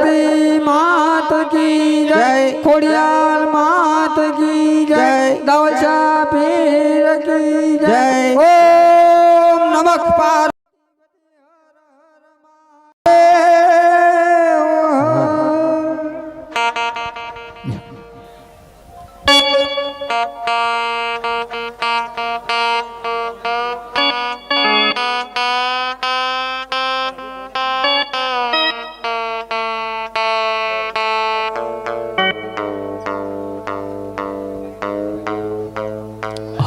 શક્તિ માત કી જય. ખોડિયાલ માત કી જય. દવશા પીર કી જય. ઓમ નમઃ પાર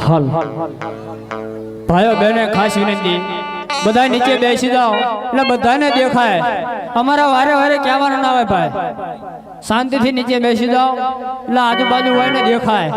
હાલ. ભાઈઓ બહેને ખાસ વિનંતી. બધા નીચે બેસી જાઓ. એટલે બધાને દેખાય. અમારા વારે વારે કહેવાનું ના હોય ભાઈ? શાંતિથી નીચે બેસી જાઓ. એટલે આજુબાજુ હોય ને દેખાય.